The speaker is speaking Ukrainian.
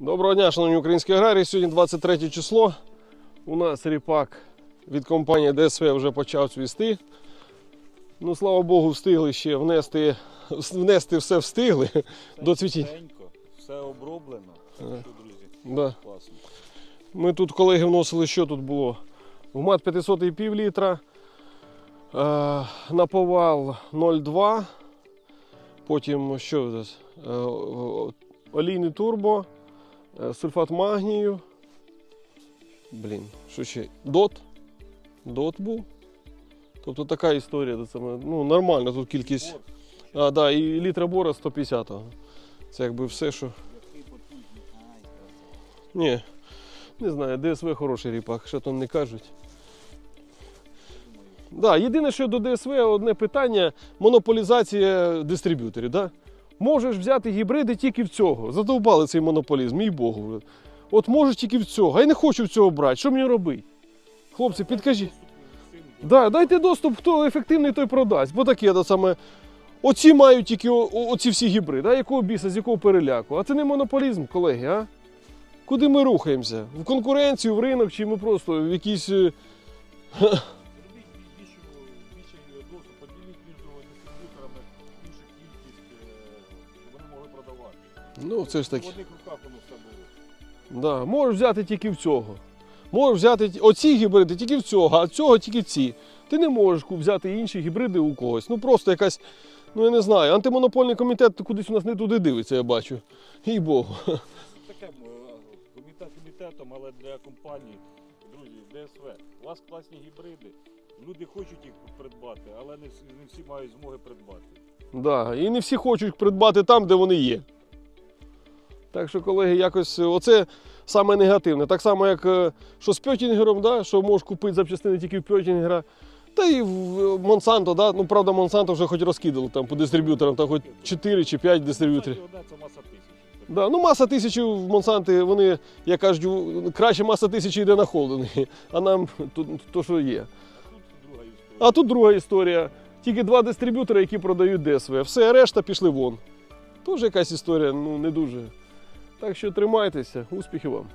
Доброго дня, шановні українські аграрії. Сьогодні 23 число. У нас ріпак від компанії ДСВ вже почав цвісти. Ну, слава Богу, встигли ще внести, внести все встигли до цвітіння. Все оброблено. Так що, друзі, Да. класно. Ми тут колеги вносили, що тут було? В мат 500 і пів літра, е, на повал 0,2, потім що? Е, олійний турбо, е, сульфат магнію. Блін, що ще? Дот. Дот був. Тобто така історія. саме, Ну, нормально тут кількість. А, да, і літра бора 150. Це якби все, що. Ні, не знаю, ДСВ хороший ріпак, що там не кажуть. Да, єдине, що до ДСВ одне питання монополізація дистриб'юторів. Да? Можеш взяти гібриди тільки в цього. Задовбали цей монополізм, мій Богу. От можеш тільки в цього, а я не хочу в цього брати. Що мені робити? Хлопці, підкажіть. Да, дайте доступ, хто ефективний, той продасть. Бо таке то саме. Оці мають тільки о- оці всі гібриди. А якого біса, з якого переляку? А це не монополізм, колеги, а? Куди ми рухаємося? В конкуренцію, в ринок, чи ми просто в якісь. Ну, це ж таки. В одних руках воно все було. Да, можеш взяти тільки в цього. Можеш взяти оці гібриди тільки в цього, а цього тільки ці. Ти не можеш взяти інші гібриди у когось. Ну просто якась, ну я не знаю, антимонопольний комітет кудись у нас не туди дивиться, я бачу. Їй Богу. Таке е, комітет комітетом, але для компаній, друзі, ДСВ, у вас класні гібриди. Люди хочуть їх придбати, але не всі, не всі мають змоги придбати. Да, і не всі хочуть придбати там, де вони є. Так що, колеги, якось е, оце саме негативне. Так само, як е, що з Пьотінгером, да, що можеш купити запчастини тільки в Пьотінгера. Та і в Монсанто, да? ну правда, Монсанто вже хоч розкидали там по дистриб'юторам, там хоч 4 чи 5 дистриб'юторів. Це маса тисяч. Да, ну маса тисячі в Монсанти, вони, я кажу, краще маса тисячі йде на холдинги, а нам то, то що є. А тут друга історія. Тільки два дистриб'ютори, які продають ДСВ. Все, решта пішли вон. Тож якась історія, ну не дуже. Так що тримайтеся, успіхів вам.